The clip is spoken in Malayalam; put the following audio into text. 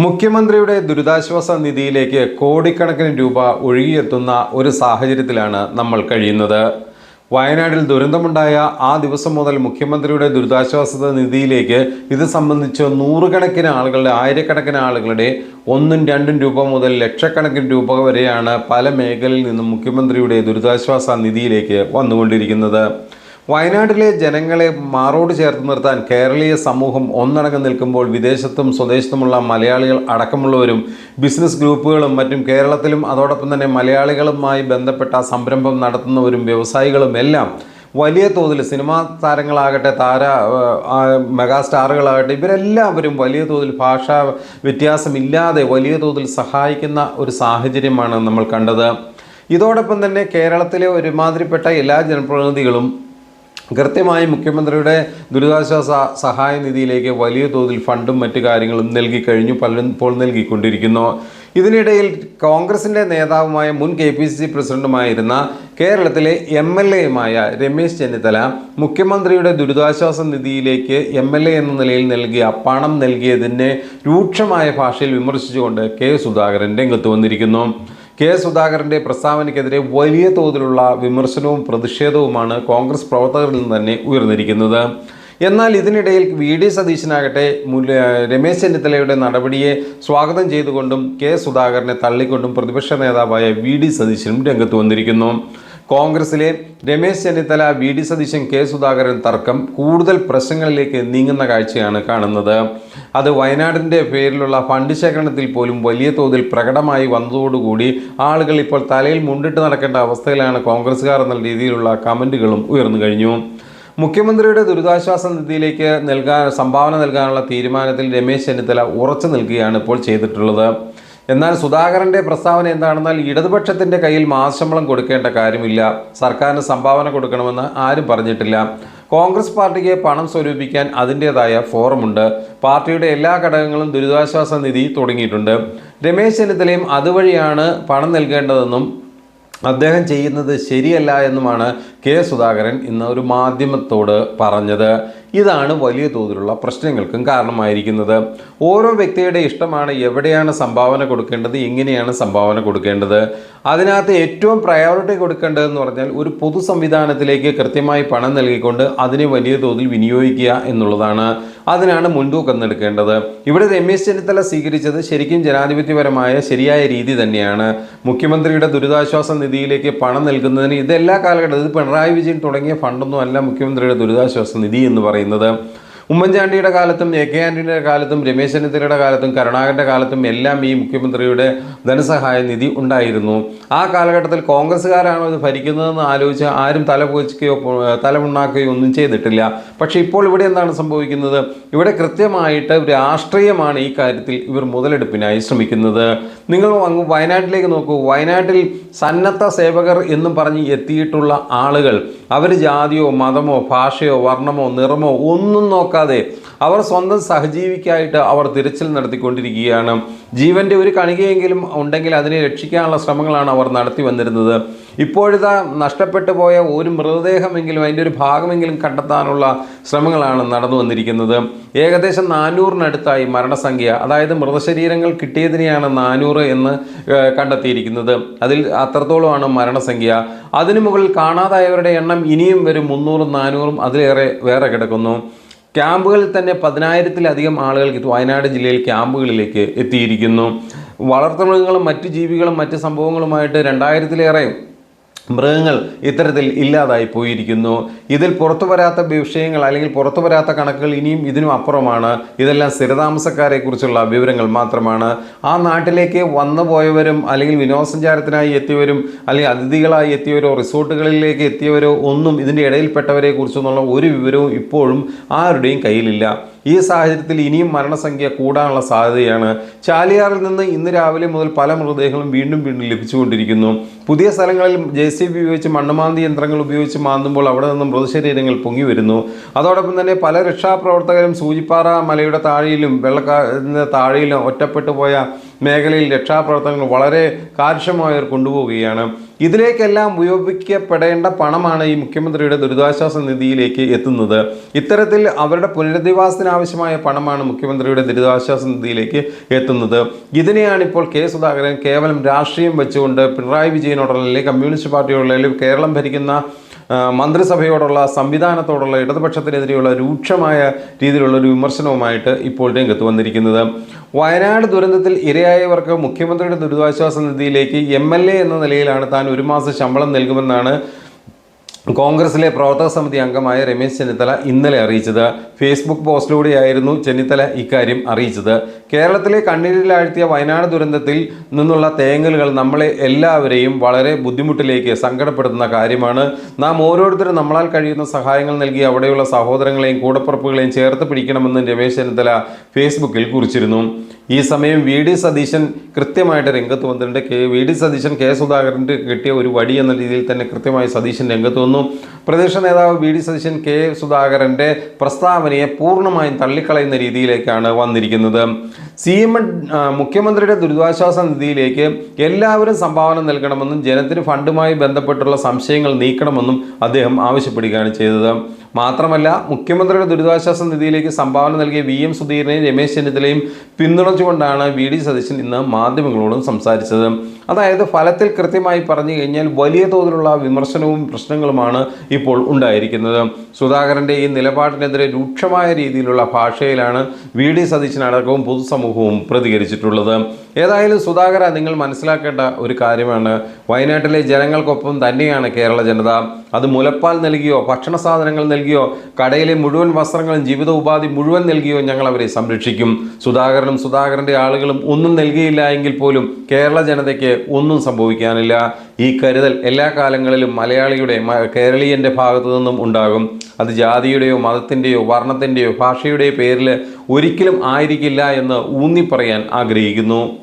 മുഖ്യമന്ത്രിയുടെ ദുരിതാശ്വാസ നിധിയിലേക്ക് കോടിക്കണക്കിന് രൂപ ഒഴുകിയെത്തുന്ന ഒരു സാഹചര്യത്തിലാണ് നമ്മൾ കഴിയുന്നത്. വയനാട്ടിൽ ദുരന്തമുണ്ടായ ആ ദിവസം മുതൽ മുഖ്യമന്ത്രിയുടെ ദുരിതാശ്വാസ നിധിയിലേക്ക് ഇത് സംബന്ധിച്ച് നൂറുകണക്കിന് ആളുകളുടെ ആയിരക്കണക്കിന് ആളുകളുടെ ഒന്നും രണ്ടും രൂപ മുതൽ ലക്ഷക്കണക്കിന് രൂപ വരെയാണ് പല മേഖലയിൽ നിന്നും മുഖ്യമന്ത്രിയുടെ ദുരിതാശ്വാസ നിധിയിലേക്ക് വന്നുകൊണ്ടിരിക്കുന്നത്. വയനാട്ടിലെ ജനങ്ങളെ മാറോട് ചേർത്ത് നിർത്താൻ കേരളീയ സമൂഹം ഒന്നടങ്കം നിൽക്കുമ്പോൾ വിദേശത്തും സ്വദേശത്തുമുള്ള മലയാളികൾ അടക്കമുള്ളവരും ബിസിനസ് ഗ്രൂപ്പുകളും മറ്റും കേരളത്തിലും അതോടൊപ്പം തന്നെ മലയാളികളുമായി ബന്ധപ്പെട്ട സംരംഭം നടത്തുന്നവരും വ്യവസായികളും എല്ലാം വലിയ തോതിൽ സിനിമാ താരങ്ങളാകട്ടെ താര മെഗാസ്റ്റാറുകളാകട്ടെ ഇവരെല്ലാവരും വലിയ തോതിൽ ഭാഷാ വ്യത്യാസമില്ലാതെ വലിയ തോതിൽ സഹായിക്കുന്ന ഒരു സാഹചര്യമാണ് നമ്മൾ കണ്ടത്. ഇതോടൊപ്പം തന്നെ കേരളത്തിലെ ഒരുമാതിരിപ്പെട്ട എല്ലാ ജനപ്രതിനിധികളും കൃത്യമായി മുഖ്യമന്ത്രിയുടെ ദുരിതാശ്വാസ സഹായ നിധിയിലേക്ക് വലിയ തോതിൽ ഫണ്ടും മറ്റു കാര്യങ്ങളും നൽകി കഴിഞ്ഞു പലരും ഇപ്പോൾ നൽകിക്കൊണ്ടിരിക്കുന്നു. ഇതിനിടയിൽ കോൺഗ്രസിന്റെ നേതാവുമായ മുൻ കെ പി സി സി പ്രസിഡന്റുമായിരുന്ന കേരളത്തിലെ എം എൽ എയുമായ രമേശ് ചെന്നിത്തല മുഖ്യമന്ത്രിയുടെ ദുരിതാശ്വാസ നിധിയിലേക്ക് എം എൽ എ എന്ന നിലയിൽ നൽകിയ പണം നൽകിയതിനെ രൂക്ഷമായ ഭാഷയിൽ വിമർശിച്ചുകൊണ്ട് കെ സുധാകരൻ രംഗത്ത് വന്നിരിക്കുന്നു. കെ സുധാകരന്റെ പ്രസ്താവനയ്ക്കെതിരെ വലിയ തോതിലുള്ള വിമർശനവും പ്രതിഷേധവുമാണ് കോൺഗ്രസ് പ്രവർത്തകരിൽ നിന്ന് തന്നെ ഉയർന്നിരിക്കുന്നത്. എന്നാൽ ഇതിനിടയിൽ വി ഡി സതീശനാകട്ടെ രമേശ് ചെന്നിത്തലയുടെ നടപടിയെ സ്വാഗതം ചെയ്തുകൊണ്ടും കെ സുധാകരനെ തള്ളിക്കൊണ്ടും പ്രതിപക്ഷ നേതാവായ വി ഡി സതീശനും രംഗത്ത് വന്നിരിക്കുന്നു. കോൺഗ്രസിലെ Ramesh Chennithala V. D. Satheesan K. Sudhakaran തർക്കം കൂടുതൽ പ്രശ്നങ്ങളിലേക്ക് നീങ്ങുന്ന കാഴ്ചയാണ് കാണുന്നത്. അത് വയനാടിന്റെ പേരിലുള്ള ഫണ്ട് ശേഖരണത്തിൽ പോലും വലിയ തോതിൽ പ്രകടമായി വന്നതോടുകൂടി ആളുകൾ ഇപ്പോൾ തലയിൽ മുണ്ടിട്ട് നടക്കേണ്ട അവസ്ഥയിലാണ് കോൺഗ്രസ്സുകാർ എന്ന രീതിയിലുള്ള കമന്റുകളും ഉയർന്നു കഴിഞ്ഞു. മുഖ്യമന്ത്രിയുടെ ദുരിതാശ്വാസ നിധിയിലേക്ക് നൽകാൻ സംഭാവന നൽകാനുള്ള തീരുമാനത്തിൽ രമേശ് ചെന്നിത്തല ഉറച്ചു നിൽക്കുകയാണ് ഇപ്പോൾ ചെയ്തിട്ടുള്ളത്. എന്നാൽ സുധാകരന്റെ പ്രസ്താവന എന്താണെന്നാൽ ഇടതുപക്ഷത്തിന്റെ കയ്യിൽ മാസശമ്പളം കൊടുക്കേണ്ട കാര്യമില്ല. സർക്കാരിന് സംഭാവന കൊടുക്കണമെന്ന് ആരും പറഞ്ഞിട്ടില്ല. കോൺഗ്രസ് പാർട്ടിക്ക് പണം സ്വരൂപിക്കാൻ അതിന്റെതായ ഫോറമുണ്ട്. പാർട്ടിയുടെ എല്ലാ ഘടകങ്ങളും ദുരിതാശ്വാസ നിധി തുടങ്ങിയിട്ടുണ്ട്. രമേശ് ചെന്നിത്തലയും അതുവഴിയാണ് പണം നൽകേണ്ടതെന്നും അദ്ദേഹം ചെയ്യുന്നത് ശരിയല്ല എന്നുമാണ് കെ സുധാകരൻ ഇന്ന് ഒരു മാധ്യമത്തോട് പറഞ്ഞത്. ഇതാണ് വലിയ തോതിലുള്ള പ്രശ്നങ്ങൾക്കും കാരണമായിരിക്കുന്നത്. ഓരോ വ്യക്തിയുടെ ഇഷ്ടമാണ് എവിടെയാണ് സംഭാവന കൊടുക്കേണ്ടത് എങ്ങനെയാണ് സംഭാവന കൊടുക്കേണ്ടത്. അതിനകത്ത് ഏറ്റവും പ്രയോറിറ്റി കൊടുക്കേണ്ടതെന്ന് പറഞ്ഞാൽ ഒരു പൊതു സംവിധാനത്തിലേക്ക് കൃത്യമായി പണം നൽകിക്കൊണ്ട് അതിനെ വലിയ തോതിൽ വിനിയോഗിക്കുക എന്നുള്ളതാണ്. അതിനാണ് മുൻതൂക്കം നൽകേണ്ടത് ഇവിടെ രമേശ് ചെന്നിത്തല സ്വീകരിച്ചത് ശരിക്കും ജനാധിപത്യപരമായ ശരിയായ രീതി തന്നെയാണ്. മുഖ്യമന്ത്രിയുടെ ദുരിതാശ്വാസ നിധിയിലേക്ക് പണം നൽകുന്നതിന് ഇതെല്ലാ കാലഘട്ടത്തിൽ പിണറായി വിജയൻ തുടങ്ങിയ ഫണ്ടൊന്നും അല്ല മുഖ്യമന്ത്രിയുടെ ദുരിതാശ്വാസ നിധി എന്ന് പറയുന്നത്. ഉമ്മൻചാണ്ടിയുടെ കാലത്തും എ കെ ആന്റണിയുടെ കാലത്തും രമേശ് ചെന്നിത്തലയുടെ കാലത്തും കരുണാകരന്റെ കാലത്തും എല്ലാം ഈ മുഖ്യമന്ത്രിയുടെ ധനസഹായ നിധി ഉണ്ടായിരുന്നു. ആ കാലഘട്ടത്തിൽ കോൺഗ്രസ്സുകാരാണോ ഇത് ഭരിക്കുന്നതെന്ന് ആലോചിച്ച് ആരും തല പോച്ചുകയോ തലമുണ്ണാക്കുകയോ ഒന്നും ചെയ്തിട്ടില്ല. പക്ഷേ ഇപ്പോൾ ഇവിടെ എന്താണ് സംഭവിക്കുന്നത്? ഇവിടെ കൃത്യമായിട്ട് രാഷ്ട്രീയമാണ് ഈ കാര്യത്തിൽ ഇവർ മുതലെടുപ്പിനായി ശ്രമിക്കുന്നത്. നിങ്ങൾ അങ്ങ് വയനാട്ടിലേക്ക് നോക്കൂ. വയനാട്ടിൽ സന്നദ്ധ സേവകർ എന്നും പറഞ്ഞ് എത്തിയിട്ടുള്ള ആളുകൾ അവർ ജാതിയോ മതമോ ഭാഷയോ വർണമോ നിറമോ ഒന്നും നോക്കാതെ അവർ സ്വന്തം സഹജീവിക്കായിട്ട് അവർ തിരച്ചിൽ നടത്തിക്കൊണ്ടിരിക്കുകയാണ്. ജീവന്റെ ഒരു കണികയെങ്കിലും ഉണ്ടെങ്കിൽ അതിനെ രക്ഷിക്കാനുള്ള ശ്രമങ്ങളാണ് അവർ നടത്തി വന്നിരുന്നത്. ഇപ്പോഴത്തെ നഷ്ടപ്പെട്ടു പോയ ഒരു മൃതദേഹമെങ്കിലും അതിന്റെ ഒരു ഭാഗമെങ്കിലും കണ്ടെത്താനുള്ള ശ്രമങ്ങളാണ് നടന്നു വന്നിരിക്കുന്നത്. ഏകദേശം നാനൂറിനടുത്തായി മരണസംഖ്യ അതായത് മൃതശരീരങ്ങൾ കിട്ടിയതിനെയാണ് നാനൂറ് എന്ന് കണ്ടെത്തിയിരിക്കുന്നത്. അതിൽ അത്രത്തോളമാണ് മരണസംഖ്യ. അതിനു മുകളിൽ കാണാതായവരുടെ എണ്ണം ഇനിയും വരും മുന്നൂറും നാനൂറും അതിലേറെ വേറെ കിടക്കുന്നു. ക്യാമ്പുകളിൽ തന്നെ പതിനായിരത്തിലധികം ആളുകൾ ഇത് വയനാട് ജില്ലയിൽ ക്യാമ്പുകളിലേക്ക് എത്തിയിരിക്കുന്നു. വളർത്തുമൃഗങ്ങളും മറ്റു ജീവികളും മറ്റ് സംഭവങ്ങളുമായിട്ട് രണ്ടായിരത്തിലേറെ മൃഗങ്ങൾ ഇത്തരത്തിൽ ഇല്ലാതായി പോയിരിക്കുന്നു. ഇതിൽ പുറത്തു വരാത്ത വിഷയങ്ങൾ അല്ലെങ്കിൽ പുറത്തു വരാത്ത കണക്കുകൾ ഇനിയും ഇതിനും അപ്പുറമാണ്. ഇതെല്ലാം സ്ഥിരതാമസക്കാരെ കുറിച്ചുള്ള വിവരങ്ങൾ മാത്രമാണ്. ആ നാട്ടിലേക്ക് വന്നു പോയവരും അല്ലെങ്കിൽ വിനോദസഞ്ചാരത്തിനായി എത്തിയവരും അല്ലെങ്കിൽ അതിഥികളായി എത്തിയവരോ റിസോർട്ടുകളിലേക്ക് എത്തിയവരോ ഒന്നും ഇതിന്റെ ഇടയിൽപ്പെട്ടവരെ കുറിച്ചൊന്നുള്ള ഒരു വിവരവും ഇപ്പോഴും ആരുടെയും കയ്യിലില്ല. ഈ സാഹചര്യത്തിൽ ഇനിയും മരണസംഖ്യ കൂടാനുള്ള സാധ്യതയാണ്. ചാലിയാറിൽ നിന്ന് ഇന്ന് രാവിലെ മുതൽ പല മൃതദേഹങ്ങളും വീണ്ടും വീണ്ടും ലഭിച്ചുകൊണ്ടിരിക്കുന്നു. പുതിയ സ്ഥലങ്ങളിൽ ജെ സി ബി ഉപയോഗിച്ച് മണ്ണുമാന്തി യന്ത്രങ്ങൾ ഉപയോഗിച്ച് മാന്തുമ്പോൾ അവിടെ നിന്നും മൃതശരീരങ്ങൾ പൊങ്ങി വരുന്നു. അതോടൊപ്പം തന്നെ പല രക്ഷാപ്രവർത്തകരും സൂചിപ്പാറ മലയുടെ താഴെയിലും വെള്ളക്കാരന്റെ താഴെയിലും ഒറ്റപ്പെട്ടു പോയ മേഖലയിൽ രക്ഷാപ്രവർത്തനങ്ങൾ വളരെ കാര്യക്ഷമമായവർ കൊണ്ടുപോവുകയാണ്. ഇതിലേക്കെല്ലാം ഉപയോഗിക്കപ്പെടേണ്ട പണമാണ് ഈ മുഖ്യമന്ത്രിയുടെ ദുരിതാശ്വാസ നിധിയിലേക്ക് എത്തുന്നത്. ഇത്തരത്തിൽ അവരുടെ പുനരധിവാസത്തിനാവശ്യമായ പണമാണ് മുഖ്യമന്ത്രിയുടെ ദുരിതാശ്വാസ നിധിയിലേക്ക് എത്തുന്നത്. ഇതിനെയാണ് ഇപ്പോൾ കെ സുധാകരൻ കേവലം രാഷ്ട്രീയം വെച്ചുകൊണ്ട് പിണറായി വിജയനോടുള്ള അല്ലെങ്കിൽ കമ്മ്യൂണിസ്റ്റ് പാർട്ടിയോടുള്ള കേരളം ഭരിക്കുന്ന മന്ത്രിസഭയോടുള്ള സംവിധാനത്തോടുള്ള ഇടതുപക്ഷത്തിനെതിരെയുള്ള രൂക്ഷമായ രീതിയിലുള്ള ഒരു വിമർശനവുമായിട്ട് ഇപ്പോൾ രംഗത്ത് വന്നിരിക്കുന്നത്. വയനാട് ദുരന്തത്തിൽ ഇരയായവർക്ക് മുഖ്യമന്ത്രിയുടെ ദുരിതാശ്വാസ നിധിയിലേക്ക് എം എൽ എ എന്ന നിലയിലാണ് താൻ ഒരു മാസം ശമ്പളം നൽകുമെന്നാണ് കോൺഗ്രസിലെ പ്രവർത്തക സമിതി അംഗമായ രമേശ് ചെന്നിത്തല ഇന്നലെ അറിയിച്ചത്. ഫേസ്ബുക്ക് പോസ്റ്റിലൂടെയായിരുന്നു ചെന്നിത്തല ഇക്കാര്യം അറിയിച്ചത്. കേരളത്തിലെ കണ്ണീരിലാഴ്ത്തിയ വയനാട് ദുരന്തത്തിൽ നിന്നുള്ള തേങ്ങലുകൾ നമ്മളെ എല്ലാവരെയും വളരെ ബുദ്ധിമുട്ടിലേക്ക് സങ്കടപ്പെടുത്തുന്ന കാര്യമാണ്. നാം ഓരോരുത്തരും നമ്മളാൽ കഴിയുന്ന സഹായങ്ങൾ നൽകി അവിടെയുള്ള സഹോദരങ്ങളെയും കൂടപ്പുറപ്പുകളെയും ചേർത്ത് പിടിക്കണമെന്ന് രമേശ് ചെന്നിത്തല ഫേസ്ബുക്കിൽ കുറിച്ചിരുന്നു. ഈ സമയം വി ഡി സതീശൻ കൃത്യമായിട്ട് രംഗത്ത് വന്നിട്ടുണ്ട്. K V D Satheesan K സുധാകരന്റെ കിട്ടിയ ഒരു വടി എന്ന രീതിയിൽ തന്നെ കൃത്യമായി സതീശൻ രംഗത്ത് വന്നു. പ്രതിപക്ഷ നേതാവ് വി ഡി സതീശൻ കെ സുധാകരന്റെ പ്രസ്താവനയെ പൂർണമായും തള്ളിക്കളയുന്ന രീതിയിലേക്കാണ് വന്നിരിക്കുന്നത്. സി എം മുഖ്യമന്ത്രിയുടെ ദുരിതാശ്വാസ നിധിയിലേക്ക് എല്ലാവരും സംഭാവന നൽകണമെന്നും ജനത്തിന് ഫണ്ടുമായി ബന്ധപ്പെട്ടുള്ള സംശയങ്ങൾ നീക്കണമെന്നും അദ്ദേഹം ആവശ്യപ്പെടുകയാണ് ചെയ്തത്. മാത്രമല്ല മുഖ്യമന്ത്രിയുടെ ദുരിതാശ്വാസ നിധിയിലേക്ക് സംഭാവന നൽകിയ വി എം സുധീരനെയും രമേശ് ചെന്നിത്തലയും പിന്തുണച്ചുകൊണ്ടാണ് വി ഡി സതീശൻ ഇന്ന് മാധ്യമങ്ങളോടും സംസാരിച്ചത്. അതായത് ഫലത്തിൽ കൃത്യമായി പറഞ്ഞു കഴിഞ്ഞാൽ വലിയ തോതിലുള്ള വിമർശനവും പ്രശ്നങ്ങളുമാണ് ഇപ്പോൾ ഉണ്ടായിരിക്കുന്നത്. സുധാകരന്റെ ഈ നിലപാടിനെതിരെ രൂക്ഷമായ രീതിയിലുള്ള ഭാഷയിലാണ് വി ഡി സതീശൻ അടക്കവും പൊതുസമൂഹവും പ്രതികരിച്ചിട്ടുള്ളത്. ഏതായാലും സുധാകര നിങ്ങൾ മനസ്സിലാക്കേണ്ട ഒരു കാര്യമാണ്. വയനാട്ടിലെ ജനങ്ങൾക്കൊപ്പം തന്നെയാണ് കേരള ജനത. അത് മുലപ്പാൽ നൽകിയോ ഭക്ഷണ സാധനങ്ങൾ നൽകിയോ കടയിലെ മുഴുവൻ വസ്ത്രങ്ങളും ജീവിത ഉപാധി മുഴുവൻ നൽകിയോ ഞങ്ങൾ അവരെ സംരക്ഷിക്കും. സുധാകരനും സുധാകരന്റെ ആളുകളും ഒന്നും നൽകിയില്ല എങ്കിൽ പോലും കേരള ജനതയ്ക്ക് ഒന്നും സംഭവിക്കാനില്ല. ഈ കരുതൽ എല്ലാ കാലങ്ങളിലും മലയാളിയുടെ കേരളീയന്റെ ഭാഗത്തു നിന്നും ഉണ്ടാകും. അത് ജാതിയുടെയോ മതത്തിന്റെയോ വർണത്തിന്റെയോ ഭാഷയുടെയോ പേരിൽ ഒരിക്കലും ആയിരിക്കില്ല എന്ന് ഊന്നിപ്പറയാൻ ആഗ്രഹിക്കുന്നു.